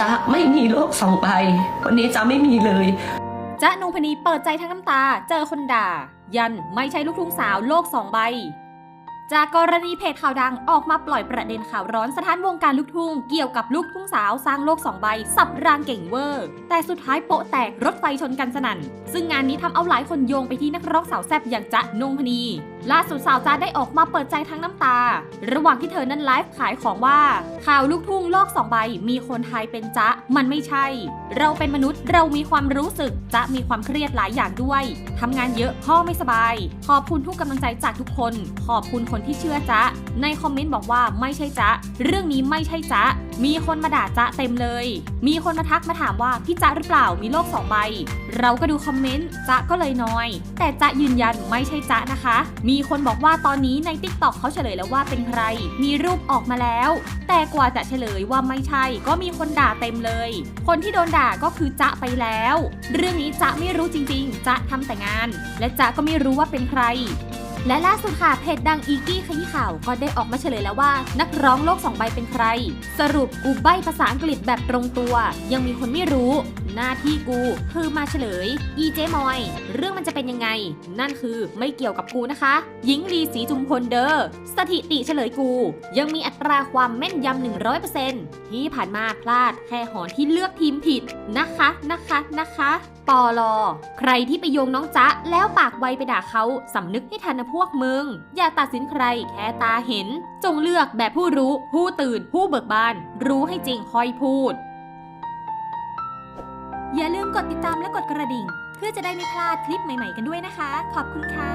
จะไม่มีโลกสองใบวันนี้จะไม่มีเลยจ๊ะนงพนีเปิดใจทั้งน้ำตา เจอคนด่า ยันไม่ใช่ลูกทุ่งสาวโลกสองใบ จากกรณีเพจข่าวดังออกมาปล่อยประเด็นข่าวร้อนสถานวงการลูกทุ่งเกี่ยวกับลูกทุ่งสาวสร้างโลกสองใบ สับรางเก่งเวอร์ แต่สุดท้ายโปะแตกรถไฟชนกันสนั่น ซึ่งงานนี้ทำเอาหลายคนโยงไปที่นักร้องสาวแซ่บอย่างจ๊ะนงพนี ล่าสุดสาวจ๊ะได้ออกมาเปิดใจทั้งน้ำตา ระหว่างที่เธอนั้นไลฟ์ขายของว่า ข่าวลูกทุ่งโลกสองใบ มีคนไทยเป็นจ๊ะ มันไม่ใช่ เราเป็นมนุษย์เรามีความรู้สึกจะมีความเครียดหลายอย่างด้วยทำงานเยอะพ่อไม่สบาย ขอบคุณทุกกำลังใจจากทุกคน ขอบคุณคนที่เชื่อจ๊ะ ในคอมเมนต์บอกว่าไม่ใช่จ๊ะ เรื่องนี้ไม่ใช่จ๊ะ มีคนมาด่าจ๊ะเต็มเลย มีคนมาทักมาถามว่าพี่จ๊ะหรือเปล่ามีโลกสองใบ เราก็ดูคอมเมนต์จ๊ะก็เลยน้อย แต่จ๊ะยืนยันไม่ใช่จ๊ะนะคะ มีคนบอกว่าตอนนี้ใน t ิ k t o k เขาเฉลยแล้วว่าเป็นใคร มีรูปออกมาแล้ว แต่กว่าจะเฉลยว่าไม่ใช่ ก็มีคนด่าเต็มเลย คนที่โดนด่าก็คือจ๊ะไปแล้ว เรื่องนี้จ๊ะไม่รู้จริงๆจ๊ะทำแต่งาน และจ๊ะก็ไม่รู้ว่าเป็นใคร และล่าสุดค่ะเพจดังอีกี้ขยี้ข่าวก็ได้ออกมาเฉลยแล้วว่า นักร้องโลกสองใบเป็นใคร สรุปกูใบภาษาอังกฤษแบบตรงตัว ยังมีคนไม่รู้ หน้าที่กูคือมาเฉลย อีเจมอย เรื่องมันจะเป็นยังไง นั่นคือไม่เกี่ยวกับกูนะคะ หญิงลีสีจุมพลเดอร์สถิติเฉลยกู ยังมีอัตราความแม่นยำ100%ที่ผ่านมาพลาดแค่หอนที่เลือกทีมผิดนะคะนะคะนะคะปอลอใครที่ไปโยงน้องจ๊ะแล้วปากไวไปด่าเขาสำนึกให้ทันนะพวกมึง อย่าตัดสินใครแค่ตาเห็น จงเลือกแบบผู้รู้ ผู้ตื่น ผู้เบิกบาน รู้ให้จริงค่อยพูด อย่าลืมกดติดตามและกดกระดิ่ง เพื่อจะได้ไม่พลาดคลิปใหม่ ๆ กันด้วยนะคะ ขอบคุณค่ะ